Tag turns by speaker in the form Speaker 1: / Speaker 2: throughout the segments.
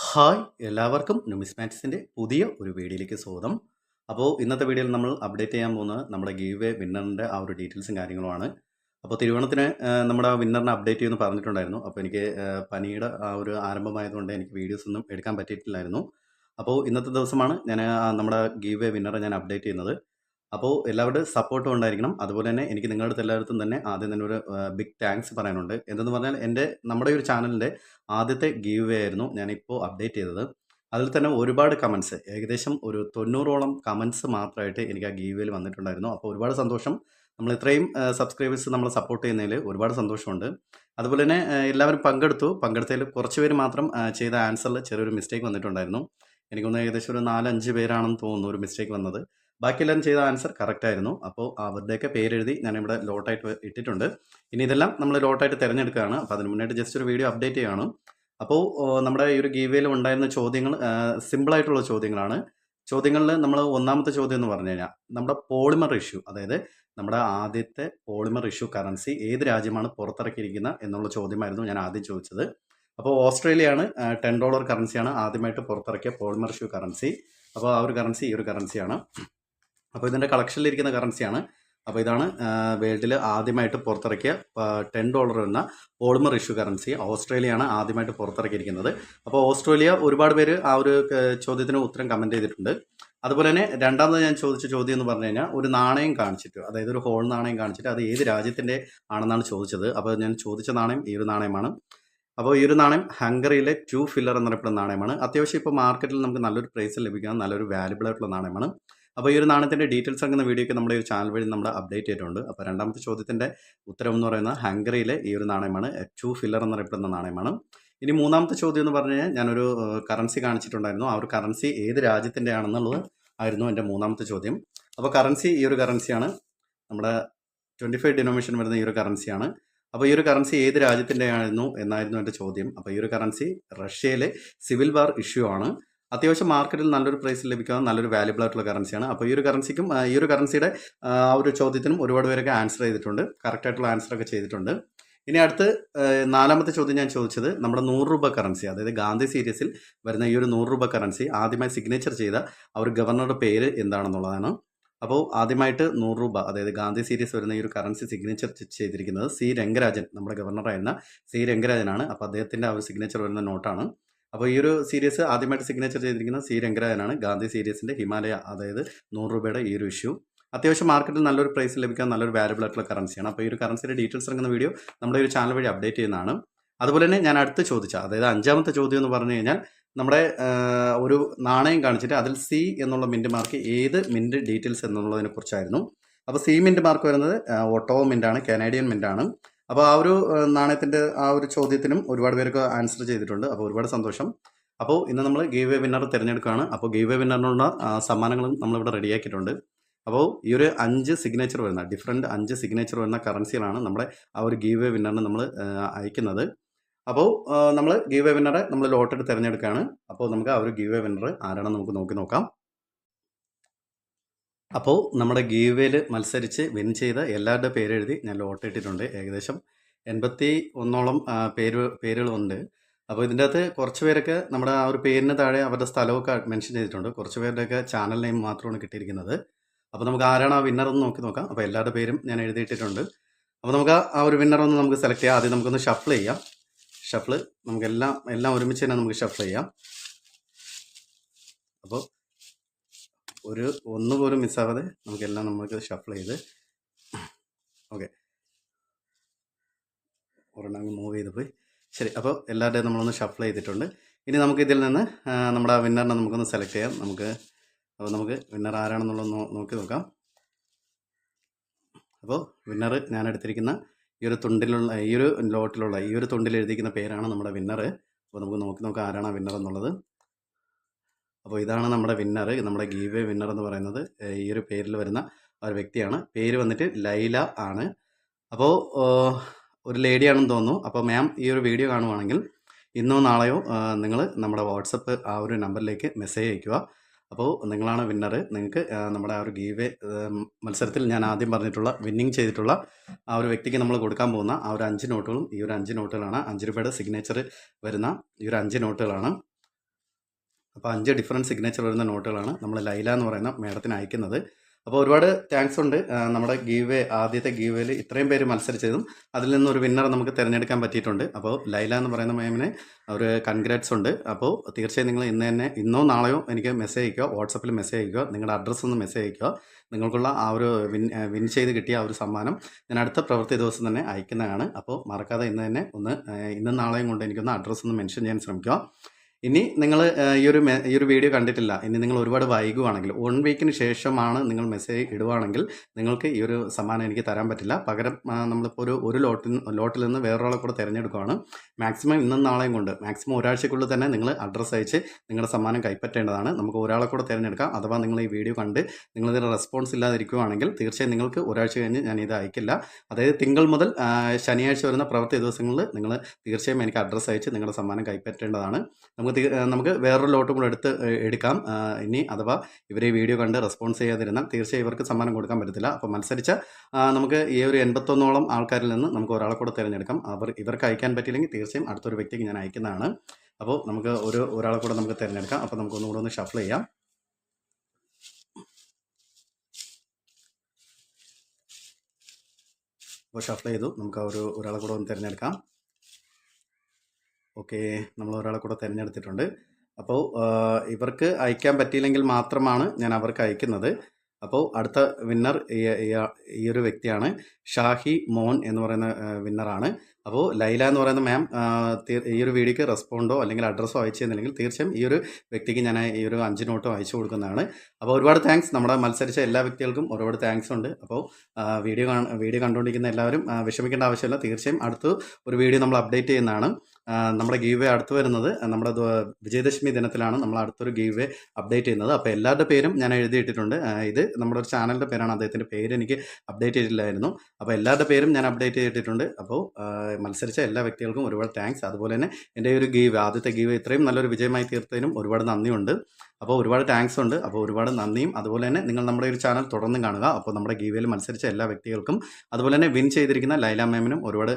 Speaker 1: Hi എല്ലാവർക്കും നുമിസ്മാറ്റിക്സിന്റെ പുതിയ ഒരു വീഡിയോയിലേക്ക് സ്വാഗതം. അപ്പോൾ ഇന്നത്തെ വീഡിയോയിൽ നമ്മൾ അപ്ഡേറ്റ് ചെയ്യാൻ പോകുന്നത് നമ്മുടെ ഗീവ് വിന്നറിന്റെ ആ ഒരു ഡീറ്റെയിൽസും കാര്യങ്ങളുമാണ്. അപ്പോൾ തിരുവോണത്തിന് നമ്മുടെ വിന്നറിനെ അപ്ഡേറ്റ് ചെയ്യുമെന്ന് പറഞ്ഞിട്ടുണ്ടായിരുന്നു. അപ്പോൾ എനിക്ക് പനിയുടെ ആ ഒരു ആരംഭമായതുകൊണ്ട് എനിക്ക് വീഡിയോസ് ഒന്നും എടുക്കാൻ പറ്റിയിട്ടില്ലായിരുന്നു. അപ്പോൾ ഇന്നത്തെ ദിവസമാണ് ഞാൻ നമ്മുടെ ഗീവ് വിന്നറെ ഞാൻ അപ്ഡേറ്റ് ചെയ്യുന്നത്. അപ്പോൾ എല്ലാവരുടെ സപ്പോർട്ടും ഉണ്ടായിരിക്കണം. അതുപോലെ തന്നെ എനിക്ക് നിങ്ങളുടെ എല്ലായിടത്തും തന്നെ ആദ്യം തന്നെ ഒരു ബിഗ് താങ്ക്സ് പറയാനുണ്ട്. എന്തെന്ന് പറഞ്ഞാൽ എന്റെ നമ്മുടെ ഒരു ചാനലിന്റെ ആദ്യത്തെ ഗീവ് വേ ആയിരുന്നു ഞാനിപ്പോൾ അപ്ഡേറ്റ് ചെയ്തത്. അതിൽ തന്നെ ഒരുപാട് കമൻസ് ഏകദേശം ഒരു തൊണ്ണൂറോളം കമൻസ് മാത്രമായിട്ട് എനിക്ക് ആ ഗീവ് വേയിൽ വന്നിട്ടുണ്ടായിരുന്നു. അപ്പോൾ ഒരുപാട് സന്തോഷം. നമ്മൾ ഇത്രയും സബ്സ്ക്രൈബേഴ്സ് നമ്മളെ സപ്പോർട്ട് ചെയ്യുന്നതിൽ ഒരുപാട് സന്തോഷമുണ്ട്. അതുപോലെ തന്നെ എല്ലാവരും പങ്കെടുത്തു. പങ്കെടുത്തതിൽ കുറച്ച് പേര് മാത്രം ചെയ്ത ആൻസറിൽ ചെറിയൊരു മിസ്റ്റേക്ക് വന്നിട്ടുണ്ടായിരുന്നു. എനിക്കൊന്ന് ഏകദേശം ഒരു നാലഞ്ച് പേരാണെന്ന് തോന്നുന്നു ഒരു മിസ്റ്റേക്ക് വന്നത്. ബാക്കിയെല്ലാവരും ചെയ്ത ആൻസർ കറക്റ്റ് ആയിരുന്നു. അപ്പോൾ അവരുടെയൊക്കെ പേരെഴുതി ഞാനിവിടെ ലോട്ടായിട്ട് ഇട്ടിട്ടുണ്ട്. ഇനി ഇതെല്ലാം നമ്മൾ ലോട്ടായിട്ട് തിരഞ്ഞെടുക്കുകയാണ്. അപ്പോൾ അതിന് മുന്നായിട്ട് ജസ്റ്റ് ഒരു വീഡിയോ അപ്ഡേറ്റ് ചെയ്യണം. അപ്പോൾ നമ്മുടെ ഈ ഒരു ഗീവേയിൽ ഉണ്ടായിരുന്ന ചോദ്യങ്ങൾ സിമ്പിളായിട്ടുള്ള ചോദ്യങ്ങളാണ്. ചോദ്യങ്ങളിൽ നമ്മൾ ഒന്നാമത്തെ ചോദ്യം എന്ന് പറഞ്ഞു കഴിഞ്ഞാൽ നമ്മുടെ പോളിമർ ഇഷ്യൂ അതായത് നമ്മുടെ ആദ്യത്തെ പോളിമർ ഇഷ്യൂ കറൻസി ഏത് രാജ്യമാണ് പുറത്തിറക്കിയിരിക്കുന്ന എന്നുള്ള ചോദ്യമായിരുന്നു ഞാൻ ആദ്യം ചോദിച്ചത്. അപ്പോൾ ഓസ്ട്രേലിയയാണ് ടെൻ ഡോളർ കറൻസിയാണ് ആദ്യമായിട്ട് പുറത്തിറക്കിയ പോളിമർ ഇഷ്യൂ കറൻസി അപ്പോൾ ആ ഒരു കറൻസി ഈ ഒരു കറൻസിയാണ് അപ്പോൾ ഇതിന്റെ കളക്ഷനിലിരിക്കുന്ന കറൻസിയാണ്. അപ്പോൾ ഇതാണ് വേൾഡിൽ ആദ്യമായിട്ട് പുറത്തിറക്കിയ ടെൻ ഡോളർ എന്ന പോളിമർ ഇഷ്യൂ കറൻസി ഓസ്ട്രേലിയയാണ് ആദ്യമായിട്ട് പുറത്തിറക്കിയിരിക്കുന്നത്. അപ്പോൾ ഓസ്ട്രേലിയ ഒരുപാട് പേര് ആ ഒരു ചോദ്യത്തിന് ഉത്തരം കമന്റ് ചെയ്തിട്ടുണ്ട്. അതുപോലെ തന്നെ രണ്ടാമത് ഞാൻ ചോദിച്ച ചോദ്യം എന്ന് പറഞ്ഞു കഴിഞ്ഞാൽ ഒരു നാണയം കാണിച്ചിട്ട് അതായത് ഒരു ഹോൾ നാണയം കാണിച്ചിട്ട് അത് ഏത് രാജ്യത്തിന്റെ ആണെന്നാണ് ചോദിച്ചത്. അപ്പോൾ ഞാൻ ചോദിച്ച നാണയം ഈ ഒരു നാണയമാണ്. അപ്പോൾ ഈ ഒരു നാണയം ഹംഗറിയിലെ ടു ഫില്ലർ എന്നറിയപ്പെടുന്ന നാണയമാണ്. അത്യാവശ്യം ഇപ്പോൾ മാർക്കറ്റിൽ നമുക്ക് നല്ലൊരു പ്രൈസ് ലഭിക്കുന്ന നല്ലൊരു വാല്യബിൾ ആയിട്ടുള്ള നാണയമാണ്. അപ്പോൾ ഈ ഒരു നാണയത്തിന്റെ ഡീറ്റെയിൽസ് അങ്ങനെ വീഡിയോയ്ക്ക് നമ്മുടെ ഒരു ചാനൽ വഴി നമ്മൾ അപ്ഡേറ്റ് ചെയ്തിട്ടുണ്ട്. അപ്പോൾ രണ്ടാമത്തെ ചോദ്യത്തിന്റെ ഉത്തരം എന്ന് പറയുന്നത് ഹംഗറിയിലെ ഈ ഒരു നാണയമാണ് ടു ഫില്ലർ എന്നറിയപ്പെടുന്ന നാണയമാണ്. ഇനി മൂന്നാമത്തെ ചോദ്യം എന്ന് പറഞ്ഞു കഴിഞ്ഞാൽ ഞാനൊരു കറൻസി കാണിച്ചിട്ടുണ്ടായിരുന്നു. ആ ഒരു കറൻസി ഏത് രാജ്യത്തിന്റെ ആണെന്നുള്ളത് ആയിരുന്നു എന്റെ മൂന്നാമത്തെ ചോദ്യം. അപ്പോൾ കറൻസി ഈ ഒരു കറൻസിയാണ് നമ്മുടെ ട്വന്റി ഫൈവ് ഡിനോമിനേഷൻ വരുന്ന ഈ ഒരു കറൻസിയാണ് അപ്പോൾ ഈ ഒരു കറൻസി ഏത് രാജ്യത്തിന്റെ ആയിരുന്നു എന്നായിരുന്നു എന്റെ ചോദ്യം. അപ്പോൾ ഈ ഒരു കറൻസി റഷ്യയിലെ സിവിൽ വാർ ഇഷ്യൂ ആണ്. അത്യാവശ്യം മാർക്കറ്റിൽ നല്ലൊരു പ്രൈസിൽ ലഭിക്കുന്ന നല്ലൊരു വാല്യബിൾ ആയിട്ടുള്ള കറൻസിയാണ് അപ്പോൾ ഈ ഒരു കറൻസിക്കും ഈ ഒരു കറൻസിയുടെ ആ ഒരു ചോദ്യത്തിനും ഒരുപാട് പേരൊക്കെ ആൻസർ ചെയ്തിട്ടുണ്ട്. കറക്റ്റ് ആയിട്ടുള്ള ആൻസർ ഒക്കെ ചെയ്തിട്ടുണ്ട്. ഇനി അടുത്ത് നാലാമത്തെ ചോദ്യം ഞാൻ ചോദിച്ചത് നമ്മുടെ നൂറ് രൂപ കറൻസി അതായത് ഗാന്ധി സീരീസിൽ വരുന്ന ഈ ഒരു നൂറ് രൂപ കറൻസി ആദ്യമായി സിഗ്നേച്ചർ ചെയ്ത ആ ഒരു ഗവർണറുടെ പേര് എന്താണെന്നുള്ളതാണ്. അപ്പോൾ ആദ്യമായിട്ട് നൂറ് രൂപ അതായത് ഗാന്ധി സീരീസ് വരുന്ന ഈ ഒരു കറൻസി സിഗ്നേച്ചർ ചെയ്തിരിക്കുന്നത് സി രംഗരാജൻ നമ്മുടെ ഗവർണറായിരുന്ന സി രംഗരാജനാണ്. അപ്പോൾ അദ്ദേഹത്തിന്റെ ആ ഒരു സിഗ്നേച്ചർ വരുന്ന നോട്ടാണ് അപ്പോൾ ഈ ഒരു സീരീസ് ആദ്യമായിട്ട് സിഗ്നേച്ചർ ചെയ്തിരിക്കുന്ന സി രംഗരാജനാണ്. ഗാന്ധി സീരീസിന്റെ ഹിമാലയ അതായത് നൂറ് രൂപയുടെ ഈ ഒരു ഇഷ്യൂ അത്യാവശ്യം മാർക്കറ്റിൽ നല്ലൊരു പ്രൈസ് ലഭിക്കാൻ നല്ലൊരു വാല്യബിൾ ആയിട്ടുള്ള കറൻസിയാണ് അപ്പോൾ ഈ ഒരു കറൻസിയുടെ ഡീറ്റെയിൽസ് ഇറങ്ങുന്ന വീഡിയോ നമ്മുടെ ഒരു ചാനൽ വഴി അപ്ഡേറ്റ് ചെയ്യുന്നതാണ്. അതുപോലെ തന്നെ ഞാൻ അടുത്ത് ചോദിച്ച അതായത് അഞ്ചാമത്തെ ചോദ്യം എന്ന് പറഞ്ഞു കഴിഞ്ഞാൽ നമ്മുടെ ഒരു നാണയം കാണിച്ചിട്ട് അതിൽ സി എന്നുള്ള മിന്റ് മാർക്ക് ഏത് മിന്റ് ഡീറ്റെയിൽസ് എന്നുള്ളതിനെ കുറിച്ചായിരുന്നു. അപ്പോൾ സി മിന്റ് മാർക്ക് വരുന്നത് ഓട്ടോ മിന്റാണ് കനേഡിയൻ മിന്റാണ് അപ്പോൾ ആ ഒരു നാണയത്തിന്റെ ആ ഒരു ചോദ്യത്തിനും ഒരുപാട് പേർക്ക് ആൻസർ ചെയ്തിട്ടുണ്ട്. അപ്പോൾ ഒരുപാട് സന്തോഷം. അപ്പോൾ ഇന്ന് നമ്മൾ ഗീവ് വേ വിന്നർ തിരഞ്ഞെടുക്കുകയാണ് അപ്പോൾ ഗീവ് വേ വിന്നറിനുള്ള സമ്മാനങ്ങളും നമ്മളിവിടെ റെഡിയാക്കിയിട്ടുണ്ട് അപ്പോൾ ഈ ഒരു അഞ്ച് സിഗ്നേച്ചർ വരുന്ന ഡിഫറെന്റ് അഞ്ച് സിഗ്നേച്ചർ വരുന്ന കറൻസികളാണ് നമ്മുടെ ആ ഒരു ഗീവ് വേ വിന്നറിന് നമ്മൾ അയക്കുന്നത്. അപ്പോൾ നമ്മൾ ഗീവ് വേ വിന്നറെ നമ്മൾ ലോട്ടറി തിരഞ്ഞെടുക്കുകയാണ്. അപ്പോൾ നമുക്ക് ആ ഒരു ഗീവ് വേ വിന്നർ ആരാണെന്ന് നമുക്ക് നോക്കി നോക്കാം. അപ്പോൾ നമ്മുടെ ഗീവേൽ മത്സരിച്ച് വിൻ ചെയ്ത എല്ലാവരുടെ പേരെഴുതി ഞാൻ ലോട്ട് ഇട്ടിട്ടുണ്ട്. ഏകദേശം എൺപത്തി ഒന്നോളം പേര് പേരുകളുണ്ട്. അപ്പോൾ ഇതിന്റെ അകത്ത് കുറച്ച് പേരൊക്കെ നമ്മുടെ ആ ഒരു പേരിന് താഴെ അവരുടെ സ്ഥലമൊക്കെ മെൻഷൻ ചെയ്തിട്ടുണ്ട്. കുറച്ച് പേരുടെയൊക്കെ ചാനൽ നെയിം മാത്രമാണ് കിട്ടിയിരിക്കുന്നത്. അപ്പോൾ നമുക്ക് ആരാണ് ആ വിന്നർ എന്ന് നോക്കി നോക്കാം. അപ്പോൾ എല്ലാവരുടെ പേരും ഞാൻ എഴുതിയിട്ടിട്ടുണ്ട്. അപ്പോൾ നമുക്ക് ആ ഒരു വിന്നർ ഒന്ന് നമുക്ക് സെലക്ട് ചെയ്യാം. ആദ്യം നമുക്കൊന്ന് ഷഫിൾ ചെയ്യാം. ഷഫിൾ നമുക്ക് എല്ലാം എല്ലാം ഒരുമിച്ച് തന്നെ നമുക്ക് ഷഫിൾ ചെയ്യാം. അപ്പോൾ ഒരു ഒന്ന് പോലും മിസ്സാവാതെ നമുക്കെല്ലാം നമുക്ക് ഷഫിൾ ചെയ്ത് ഓക്കെ ഒരെണ്ണം അങ്ങ് മൂവ് ചെയ്ത് പോയി. ശരി അപ്പോൾ എല്ലാവരുടെയും നമ്മളൊന്ന് ഷഫിൾ ചെയ്തിട്ടുണ്ട്. ഇനി നമുക്ക് ഇതിൽ നിന്ന് നമ്മുടെ വിന്നറിനെ നമുക്കൊന്ന് സെലക്ട് ചെയ്യാം. നമുക്ക് അപ്പോൾ നമുക്ക് വിന്നർ ആരാണെന്നുള്ളത് നോക്കി നോക്കാം. അപ്പോൾ വിന്നർ ഞാൻ എടുത്തിരിക്കുന്ന ഈ ഒരു തുണ്ടിലുള്ള ഈ ഒരു ലോട്ടിലുള്ള ഈ ഒരു തുണ്ടിൽ എഴുതിയിരിക്കുന്ന പേരാണ് നമ്മുടെ വിന്നർ അപ്പോൾ നമുക്ക് നോക്കി നോക്കാം ആരാണ് ആ വിന്നർ എന്നുള്ളത്. അപ്പോൾ ഇതാണ് നമ്മുടെ വിന്നർ നമ്മുടെ ഗീവ് വിന്നർ എന്ന് പറയുന്നത്. ഈ ഒരു പേരിൽ വരുന്ന ഒരു വ്യക്തിയാണ്. പേര് വന്നിട്ട് ലൈല ആണ്. അപ്പോൾ ഒരു ലേഡിയാണെന്ന് തോന്നുന്നു. അപ്പോൾ മാം ഈ ഒരു വീഡിയോ കാണുവാണെങ്കിൽ ഇന്നോ നാളെയോ നിങ്ങൾ നമ്മുടെ വാട്സപ്പ് ആ ഒരു നമ്പറിലേക്ക് മെസ്സേജ് അയക്കുക അപ്പോൾ നിങ്ങളാണ് വിന്നർ നിങ്ങൾക്ക് നമ്മുടെ ആ ഒരു ഗീവ് മത്സരത്തിൽ ഞാൻ ആദ്യം പറഞ്ഞിട്ടുള്ള വിന്നിങ് ചെയ്തിട്ടുള്ള ആ ഒരു വ്യക്തിക്ക് നമ്മൾ കൊടുക്കാൻ പോകുന്ന ആ ഒരു അഞ്ച് നോട്ടുകളും ഈ ഒരു അഞ്ച് നോട്ടുകളാണ് അഞ്ച് രൂപയുടെ സിഗ്നേച്ചർ വരുന്ന ഈ ഒരു അഞ്ച് നോട്ടുകളാണ് അപ്പോൾ അഞ്ച് ഡിഫറന്റ് സിഗ്നേച്ചർ വരുന്ന നോട്ടുകളാണ് നമ്മൾ ലൈല എന്ന് പറയുന്ന മേഡത്തിന് അയക്കുന്നത്. അപ്പോൾ ഒരുപാട് താങ്ക്സ് ഉണ്ട്. നമ്മുടെ ഗീവേ ആദ്യത്തെ ഗീവേയിൽ ഇത്രയും പേര് മത്സരിച്ചതും അതിൽ നിന്ന് ഒരു വിന്നർ നമുക്ക് തിരഞ്ഞെടുക്കാൻ പറ്റിയിട്ടുണ്ട്. അപ്പോൾ ലൈല എന്ന് പറയുന്ന മാമിന് ഒരു കൺഗ്രാറ്റ്സ് ഉണ്ട്. അപ്പോൾ തീർച്ചയായും നിങ്ങൾ ഇന്ന് തന്നെ ഇന്നോ നാളെയോ എനിക്ക് മെസ്സേജ് അയക്കുക വാട്സപ്പിൽ മെസ്സേജ് അയക്കുക നിങ്ങളുടെ അഡ്രസ്സ് ഒന്ന് മെസ്സേജ് അയക്കുക. നിങ്ങൾക്കുള്ള ആ ഒരു വിൻ വിൻ ചെയ്ത് കിട്ടിയ ആ ഒരു സമ്മാനം ഞാൻ അടുത്ത പ്രവൃത്തി ദിവസം തന്നെ അയക്കുന്നതാണ്. അപ്പോൾ മറക്കാതെ ഇന്ന് തന്നെ ഒന്ന് ഇന്നും നാളെയും കൊണ്ട് എനിക്കൊന്ന് അഡ്രസ്സ് ഒന്ന് മെൻഷൻ ചെയ്യാൻ ശ്രമിക്കുക. ഇനി നിങ്ങൾ ഈ ഒരു ഈ ഒരു വീഡിയോ കണ്ടിട്ടില്ല. ഇനി നിങ്ങൾ ഒരുപാട് വൈകുവാണെങ്കിൽ വൺ വീക്കിന് ശേഷമാണ് നിങ്ങൾ മെസ്സേജ് ഇടുവാണെങ്കിൽ നിങ്ങൾക്ക് ഈ ഒരു സമ്മാനം എനിക്ക് തരാൻ പറ്റില്ല. പകരം നമ്മളിപ്പോൾ ഒരു ഒരു ലോട്ടിൽ ലോട്ടിൽ നിന്ന് വേറൊരാളെ കൂടെ തിരഞ്ഞെടുക്കുകയാണ് മാക്സിമം ഇന്നും നാളെയും കൊണ്ട് മാക്സിമം ഒരാഴ്ചക്കുള്ളിൽ തന്നെ നിങ്ങൾ അഡ്രസ്സ് അയച്ച് നിങ്ങളുടെ സമ്മാനം കൈപ്പറ്റേണ്ടതാണ്. നമുക്ക് ഒരാളെ കൂടെ തിരഞ്ഞെടുക്കാം. അഥവാ നിങ്ങൾ ഈ വീഡിയോ കണ്ട് നിങ്ങളിതിന് റെസ്പോൺസ് ഇല്ലാതിരിക്കുകയാണെങ്കിൽ തീർച്ചയായും നിങ്ങൾക്ക് ഒരാഴ്ച കഴിഞ്ഞ് ഞാൻ ഇത് അയക്കില്ല. അതായത് തിങ്കൾ മുതൽ ശനിയാഴ്ച വരുന്ന പ്രവൃത്തി ദിവസങ്ങളിൽ നിങ്ങൾ തീർച്ചയായും എനിക്ക് അഡ്രസ്സ് അയച്ച് നിങ്ങളുടെ സമ്മാനം കൈപ്പറ്റേണ്ടതാണ്. നമുക്ക് ആ, നമുക്ക് വേറൊരു ലോട്ടും കൂടെ എടുത്ത് എടുക്കാം. ഇനി അഥവാ ഇവരെ വീഡിയോ കണ്ട് റെസ്പോൺസ് ചെയ്യാതിരുന്നാൽ തീർച്ചയായും ഇവർക്ക് സമ്മാനം കൊടുക്കാൻ പറ്റത്തില്ല. അപ്പോൾ മത്സരിച്ച് നമുക്ക് ഈ ഒരു എൺപത്തൊന്നോളം ആൾക്കാരിൽ നിന്ന് നമുക്ക് ഒരാളെ കൂടെ തിരഞ്ഞെടുക്കാം. അവർ ഇവർക്ക് അയക്കാൻ പറ്റിയില്ലെങ്കിൽ തീർച്ചയായും അടുത്തൊരു വ്യക്തിക്ക് ഞാൻ അയക്കുന്നതാണ്. അപ്പോൾ നമുക്ക് ഒരു ഒരാളെ കൂടെ നമുക്ക് തിരഞ്ഞെടുക്കാം. അപ്പോൾ നമുക്ക് ഒന്നുകൂടെ ഒന്ന് ഷഫിൾ ചെയ്യാം. അപ്പോൾ ഷഫിൾ ചെയ്തു. നമുക്ക് ആ ഒരു ഒരാളെ കൂടെ ഒന്ന് തിരഞ്ഞെടുക്കാം. ഓക്കെ നമ്മൾ ഒരാളെ കൂടെ തിരഞ്ഞെടുത്തിട്ടുണ്ട്. അപ്പോൾ ഇവർക്ക് അയക്കാൻ പറ്റിയില്ലെങ്കിൽ മാത്രമാണ് ഞാൻ അവർക്ക് അയക്കുന്നത്. അപ്പോൾ അടുത്ത വിന്നർ ഈ ഒരു വ്യക്തിയാണ്. ഷാഹി മോൻ എന്ന് പറയുന്ന വിന്നറാണ് അപ്പോൾ ലൈല എന്ന് പറയുന്ന മാം ഈ ഒരു വീഡിയോക്ക് റെസ്പോണ്ടോ അല്ലെങ്കിൽ അഡ്രസ്സോ അയച്ചു തന്നില്ലെങ്കിൽ തീർച്ചയായും ഈ ഒരു വ്യക്തിക്ക് ഞാൻ ഈ ഒരു അഞ്ച് നോട്ടോ അയച്ചു കൊടുക്കുന്നതാണ്. അപ്പോൾ ഒരുപാട് താങ്ക്സ് നമ്മുടെ മത്സരിച്ച എല്ലാ വ്യക്തികൾക്കും ഒരുപാട് താങ്ക്സ് ഉണ്ട്. അപ്പോൾ വീഡിയോ വീഡിയോ കണ്ടുകൊണ്ടിരിക്കുന്ന എല്ലാവരും വിഷമിക്കേണ്ട ആവശ്യമില്ല. തീർച്ചയായും അടുത്ത് ഒരു വീഡിയോ നമ്മൾ അപ്ഡേറ്റ് ചെയ്യുന്നതാണ്. നമ്മുടെ ഗീവ് അടുത്ത് വരുന്നത് നമ്മുടെ വിജയദശമി ദിനത്തിലാണ് നമ്മൾ അടുത്തൊരു ഗീവ് അപ്ഡേറ്റ് ചെയ്യുന്നത്. അപ്പോൾ എല്ലാവരുടെ പേരും ഞാൻ എഴുതിയിട്ടിട്ടുണ്ട്. ഇത് നമ്മുടെ ഒരു ചാനലിന്റെ പേരാണ്. അദ്ദേഹത്തിന്റെ പേര് എനിക്ക് അപ്ഡേറ്റ് ചെയ്തിട്ടില്ലായിരുന്നു അപ്പോൾ എല്ലാവരുടെ പേരും ഞാൻ അപ്ഡേറ്റ് ചെയ്തിട്ടുണ്ട്. അപ്പോൾ മത്സരിച്ച എല്ലാ വ്യക്തികൾക്കും ഒരുപാട് താങ്ക്സ് അതുപോലെ തന്നെ എന്റെ ഒരു ഗീവ് ആദ്യത്തെ ഗീവ് ഇത്രയും നല്ലൊരു വിജയമായി തീർത്തതിനും ഒരുപാട് നന്ദിയുണ്ട്. അപ്പോൾ ഒരുപാട് താങ്ക്സ് ഉണ്ട്. അപ്പോൾ ഒരുപാട് നന്ദിയും. അതുപോലെ തന്നെ നിങ്ങൾ നമ്മുടെ ഒരു ചാനൽ തുടർന്നും കാണുക. അപ്പോൾ നമ്മുടെ ഗീവയിൽ മത്സരിച്ച എല്ലാ വ്യക്തികൾക്കും അതുപോലെ തന്നെ വിൻ ചെയ്തിരിക്കുന്ന ലൈല മാമിനും ഒരുപാട്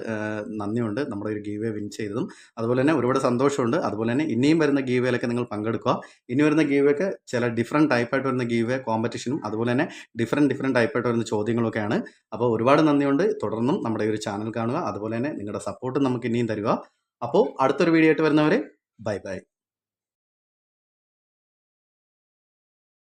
Speaker 1: നന്ദിയുണ്ട്. നമ്മുടെ ഒരു ഗീവേ വിൻ ചെയ്തതും. അതുപോലെ തന്നെ ഒരുപാട് സന്തോഷമുണ്ട്. അതുപോലെ തന്നെ ഇനിയും വരുന്ന ഗീവേയിലൊക്കെ നിങ്ങൾ പങ്കെടുക്കുക. ഇനി വരുന്ന ഗീവേക്ക് ചില ഡിഫറെന്റ് ടൈപ്പായിട്ട് വരുന്ന ഗീവേ കോമ്പറ്റീഷനും അതുപോലെ തന്നെ ഡിഫറെന്റ് ഡിഫറെന്റ് ടൈപ്പായിട്ട് വരുന്ന ചോദ്യങ്ങളൊക്കെയാണ്. അപ്പോൾ ഒരുപാട് നന്ദിയുണ്ട്. തുടർന്നും നമ്മുടെ ഒരു ചാനൽ കാണുക. അതുപോലെ തന്നെ നിങ്ങളുടെ സപ്പോർട്ട് നമുക്ക് ഇനിയും തരിക. അപ്പോൾ അടുത്തൊരു വീഡിയോ ആയിട്ട് വരുന്നവരെ ബൈ ബൈ